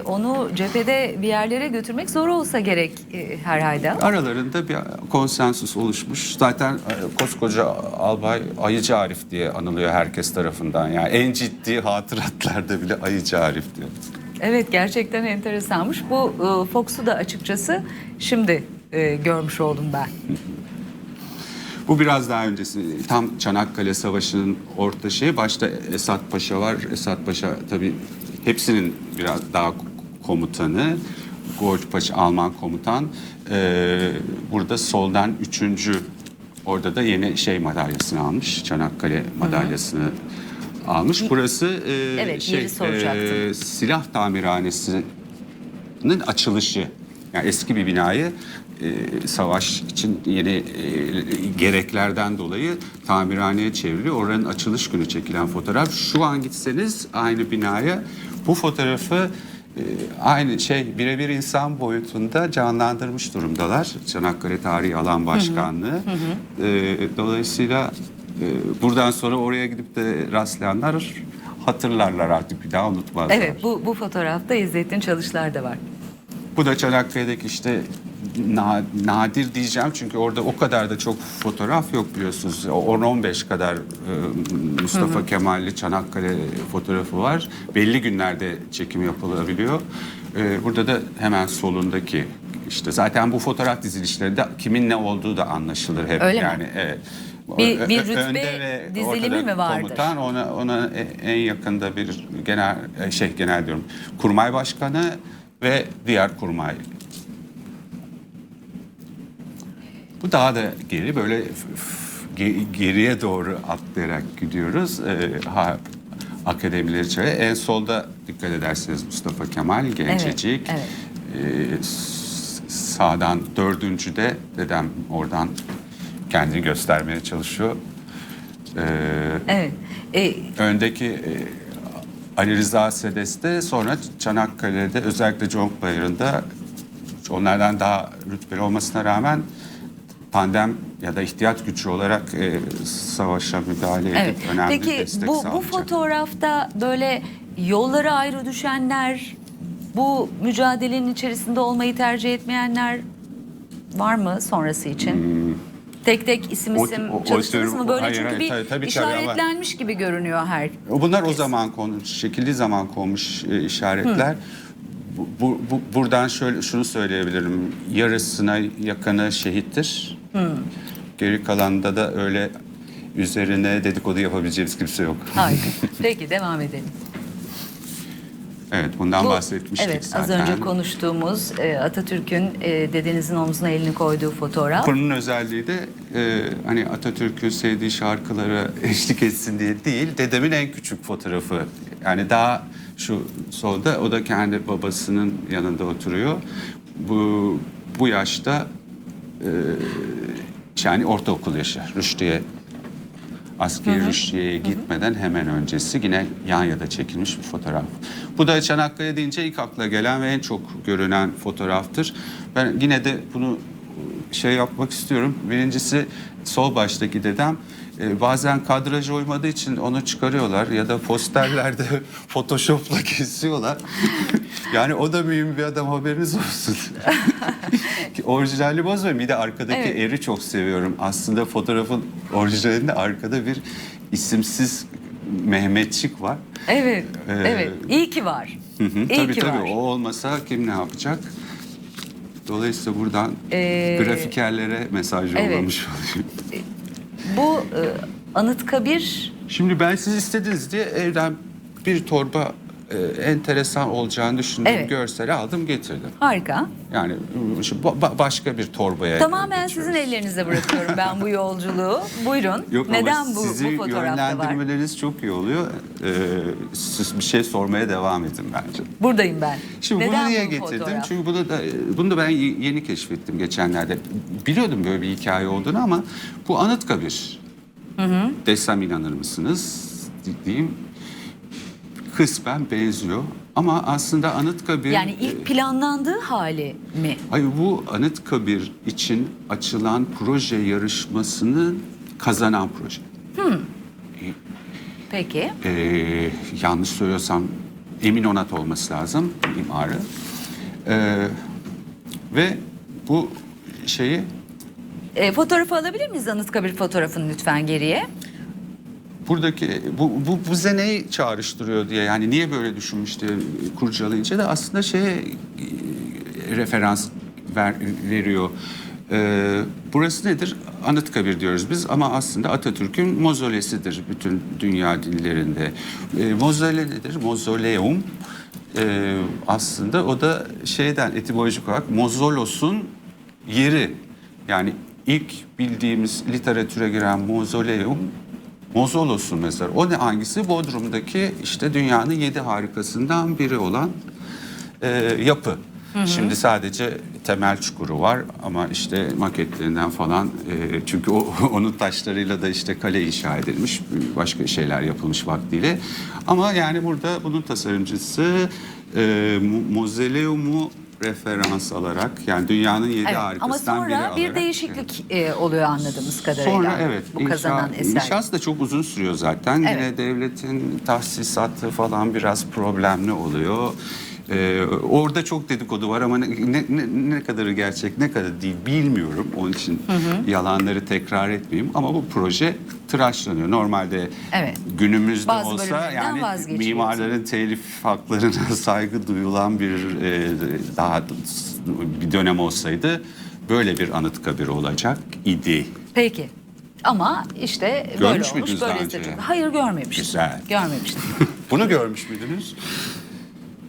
e, onu cephede bir yerlere götürmek zor olsa gerek e, herhalde. Aralarında bir konsensus oluşmuş. Zaten e, koskoca albay Ayıcı Arif diye anılıyor herkes tarafından. Yani en ciddi hatıratlarda bile Ayıcı Arif diyor. Evet gerçekten enteresanmış. Bu e, Fox'u da açıkçası şimdi e, görmüş oldum ben. Bu biraz daha öncesi. Tam Çanakkale Savaşı'nın orta şeyi. Başta Esat Paşa var. Esat Paşa tabii hepsinin biraz daha komutanı. Gorç Paşa Alman komutan. Ee, burada soldan üçüncü. Orada da yeni şey madalyasını almış. Çanakkale madalyasını almış. Burası e, Evet, şey, e, silah tamirhanesinin açılışı. Yani eski bir binayı e, savaş için yeni e, gereklerden dolayı tamirhaneye çevriliyor. Oranın açılış günü çekilen fotoğraf. Şu an gitseniz aynı binaya bu fotoğrafı e, aynı şey birebir insan boyutunda canlandırmış durumdalar. Çanakkale Tarihi Alan Başkanlığı. E, dolayısıyla e, buradan sonra oraya gidip de rastlayanlar hatırlarlar artık bir daha unutmazlar. Evet bu, bu fotoğrafta İzzettin Çalışlar da var. Bu da Çanakkale'deki işte na- nadir diyeceğim çünkü orada o kadar da çok fotoğraf yok biliyorsunuz. O 10-15 kadar e, Mustafa Kemal'li Çanakkale fotoğrafı var. Belli günlerde çekim yapılabiliyor. E, burada da hemen solundaki işte zaten bu fotoğraf dizilişlerinde kimin ne olduğu da anlaşılır hep. Öyle mi? yani evet. Bir- bir rütbe dizilimi mi vardır? Komutan ona ona e- en yakında bir genel e, şey genel diyorum. Kurmay başkanı ve diğer kurmay. Bu daha da geri böyle geriye doğru atlayarak gidiyoruz. Ee, ha, akademileri içeri. En solda dikkat ederseniz Mustafa Kemal gencecik. evet. Ee, s- sağdan dördüncüde dedem oradan kendini göstermeye çalışıyor. Ee, Evet. E, öndeki e, Ali Rıza Sedes'te sonra Çanakkale'de özellikle Conk Bayırı'nda onlardan daha rütbeli olmasına rağmen pandem ya da ihtiyat gücü olarak e, savaşa müdahale edip Evet. önemli Peki destek bu, bu sağlayacak. fotoğrafta böyle yolları ayrı düşenler, bu mücadelenin içerisinde olmayı tercih etmeyenler var mı sonrası için? Tek tek isim Hmm. O- isim o- o çalıştınız tür- mı böyle hayır, çünkü hayır, bir tabii, tabii, tabii işaretlenmiş gibi görünüyor her. Bunlar o zaman konmuş, çekildiği zaman konmuş e, işaretler. Bu, bu, bu- buradan şöyle şunu söyleyebilirim. Yarısına yakını şehittir. Geri kalanında da öyle üzerine dedikodu yapabileceğimiz kimse yok. Harika. Peki devam edelim. Evet, bundan Bu- bahsetmiştik evet, zaten. az önce konuştuğumuz e, Atatürk'ün e, dedenizin omzuna elini koyduğu fotoğraf. Bunun özelliği de e, hani Atatürk'ün sevdiği şarkılara eşlik etsin diye değil, dedemin en küçük fotoğrafı. Yani daha şu solda o da kendi babasının yanında oturuyor. Bu bu yaşta e, yani ortaokul yaşı. Rüşdiye askeri rüştiyeye gitmeden hemen öncesi yine Yanya'da çekilmiş bir fotoğraf. Bu da Çanakkale deyince ilk akla gelen ve en çok görünen fotoğraftır. Ben yine de bunu şey yapmak istiyorum. Birincisi sol baştaki dedem e, bazen kadraja uymadığı için onu çıkarıyorlar ya da posterlerde photoshopla kesiyorlar. yani o da mühim bir adam haberiniz olsun. Orijinali bozmuyorum. Bir de arkadaki Evet. eri çok seviyorum. Aslında fotoğrafın orijinalinde arkada bir isimsiz Mehmetçik var. Evet, Ee, evet. İyi ki var. Hı hı, İyi tabii ki tabii var. o olmasa kim ne yapacak? Dolayısıyla buradan Ee, grafikerlere mesaj evet. yollamış olayım. Bu e, Anıtkabir Şimdi ben siz istediniz diye evden bir torba e, enteresan olacağını düşündüğüm Evet. görseli aldım getirdim. harika. Yani şu ba- ba- başka bir torbaya Tamamen geçiyoruz. sizin ellerinize bırakıyorum ben bu yolculuğu. Buyurun. Yok Neden ama bu, sizi bu fotoğrafta var? yönlendirmeleriniz çok iyi oluyor. Ee, siz bir şey sormaya devam edin bence. Buradayım ben. Şimdi Neden bunu niye bu getirdim? fotoğraf? Çünkü bunu da bunu da ben y- yeni keşfettim geçenlerde. Biliyordum böyle bir hikaye olduğunu ama bu Anıtkabir. Desem inanır mısınız? Diyeyim. Kısmen benziyor. Ama aslında Anıtkabir... Yani ilk planlandığı hali mi? Hayır bu Anıtkabir için açılan proje yarışmasını kazanan proje. Peki. Ee, yanlış söylüyorsam Emin Onat olması lazım mimarı. E, ve bu şeyi E, fotoğrafı alabilir miyiz Anıtkabir fotoğrafını lütfen geriye? Buradaki bu, bu bize neyi çağrıştırıyor diye yani niye böyle düşünmüş diye kurcalayınca da aslında şeye referans ver, veriyor. Ee, burası nedir? Anıtkabir diyoruz biz ama aslında Atatürk'ün mozolesidir bütün dünya dillerinde. Ee, mozole nedir? Mozoleum. Ee, aslında o da şeyden etimolojik olarak mozolos'un yeri. Yani ilk bildiğimiz literatüre giren mozoleum Mozolos'un mezarı. O ne hangisi? Bodrum'daki işte dünyanın yedi harikasından biri olan e, yapı. Şimdi sadece temel çukuru var ama işte maketlerinden falan e, çünkü o, onun taşlarıyla da işte kale inşa edilmiş başka şeyler yapılmış vaktiyle. Ama yani burada bunun tasarımcısı e, Mozoleum'u referans alarak yani dünyanın yedi Evet. Ama harikasından biri sonra alarak. bir değişiklik e, oluyor anladığımız kadarıyla. Sonra evet. Bu kazanan inşa- eser. İnşası da çok uzun sürüyor zaten. Evet. Yine devletin tahsisatı falan biraz problemli oluyor. Ee, orada çok dedikodu var ama ne, ne, ne- kadarı gerçek ne kadar değil bilmiyorum. Onun için yalanları tekrar etmeyeyim. Ama bu proje tıraşlanıyor. Normalde Evet. günümüzde Bazı olsa yani mimarların telif haklarına saygı duyulan bir e, daha bir dönem olsaydı böyle bir anıtkabir olacak idi. Peki. Ama işte böyle Görmüş olmuş. müydünüz daha Böyle önce? Hayır görmemiştim. Güzel. Görmemiştim. Bunu görmüş müydünüz?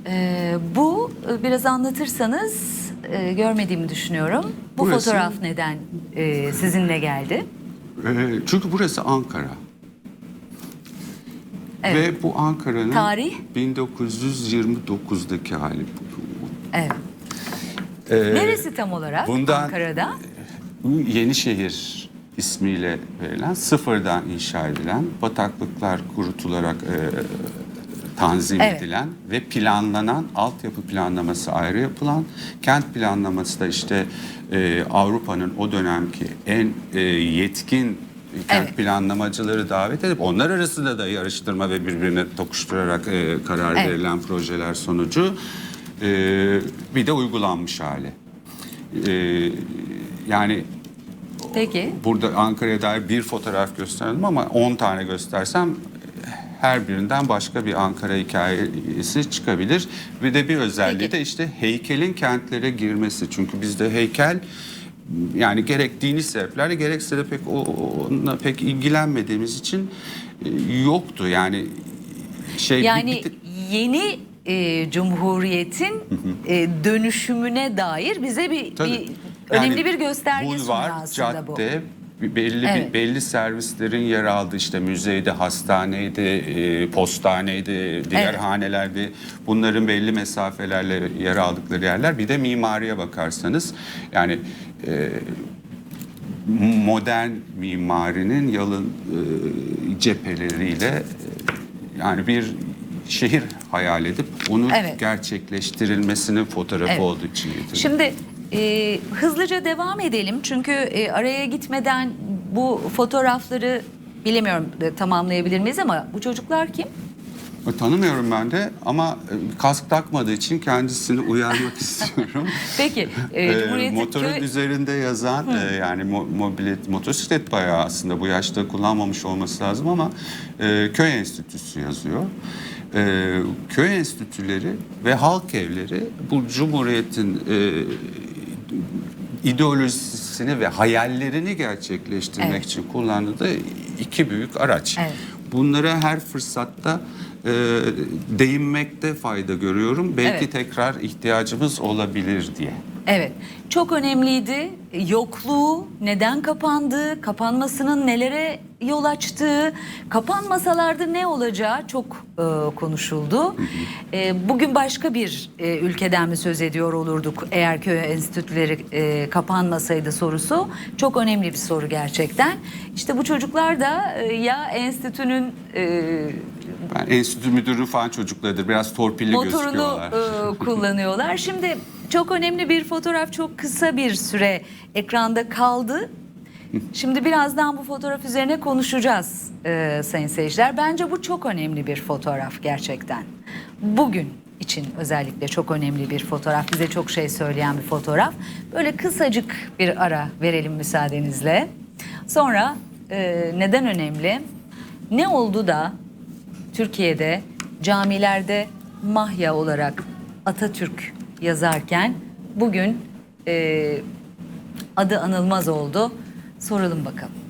Ee, bu e, biraz anlatırsanız e, görmediğimi düşünüyorum. Bu Burası- fotoğraf neden e, sizinle geldi? Ee, çünkü burası Ankara. Evet. Ve bu Ankara'nın Tarih? 1929'daki hali. Evet. Ee, Neresi tam olarak bundan- Ankara'da? Yenişehir ismiyle verilen, sıfırdan inşa edilen, bataklıklar kurutularak e, tanzim Evet. edilen ve planlanan, altyapı planlaması ayrı yapılan, kent planlaması da işte e, Avrupa'nın o dönemki en e, yetkin kent Evet. planlamacıları davet edip onlar arasında da yarıştırma ve birbirine tokuşturarak e, karar Evet. verilen projeler sonucu e, bir de uygulanmış hali. E, yani Peki. burada Ankara'ya dair bir fotoğraf gösterdim ama 10 tane göstersem her birinden başka bir Ankara hikayesi çıkabilir. Ve de bir özelliği Peki. de işte heykelin kentlere girmesi. Çünkü bizde heykel yani gerek dini sebeplerle gerekse de pek onunla pek ilgilenmediğimiz için e, yoktu. Yani şey bir- Yani bir- yeni e, cumhuriyetin e, dönüşümüne dair bize bir, Tabii. bir önemli Yani bir gösterge sunuyor bulvar, aslında bu. cadde, bir belli Evet. bir belli servislerin yer aldığı işte müzeydi, hastaneydi, e, postaneydi, diğer Evet. hanelerde bunların belli mesafelerle yer aldıkları yerler. Bir de mimariye bakarsanız yani e, modern mimarinin yalın e, cepheleriyle e, yani bir şehir hayal edip onu Evet. gerçekleştirilmesinin fotoğrafı Evet. olduğu için getirdim. Şimdi e, hızlıca devam edelim çünkü e, araya gitmeden bu fotoğrafları bilemiyorum e, tamamlayabilir miyiz ama bu çocuklar kim? E, Tanımıyorum ben de ama e, kask takmadığı için kendisini uyarmak istiyorum. Peki e, E, Cumhuriyet'in motorun köy- üzerinde yazan e, yani mo- mobilet motosiklet bayağı aslında bu yaşta kullanmamış olması lazım ama e, köy enstitüsü yazıyor. E, köy enstitüleri ve halk evleri bu cumhuriyetin e, ideolojisini ve hayallerini gerçekleştirmek Evet. için kullandığı iki büyük araç. Evet. Bunlara her fırsatta e, değinmekte fayda görüyorum. Belki Evet. tekrar ihtiyacımız olabilir diye. Evet, çok önemliydi. Yokluğu, neden kapandığı, kapanmasının nelere yol açtığı, kapanmasalardı ne olacağı çok e, konuşuldu. E, bugün başka bir e, ülkeden mi söz ediyor olurduk eğer köy enstitüleri e, kapanmasaydı sorusu. Çok önemli bir soru gerçekten. İşte bu çocuklar da e, ya enstitünün e, Ben enstitü müdürü falan çocuklarıdır. Biraz torpilli motorunu gözüküyorlar. e, kullanıyorlar. Şimdi çok önemli bir fotoğraf çok kısa bir süre ekranda kaldı. Şimdi birazdan bu fotoğraf üzerine konuşacağız e, sayın seyirciler. Bence bu çok önemli bir fotoğraf gerçekten. bugün için özellikle çok önemli bir fotoğraf. Bize çok şey söyleyen bir fotoğraf. Böyle kısacık bir ara verelim müsaadenizle. Sonra e, neden önemli? Ne oldu da Türkiye'de camilerde mahya olarak Atatürk yazarken bugün e, adı anılmaz oldu. Soralım bakalım.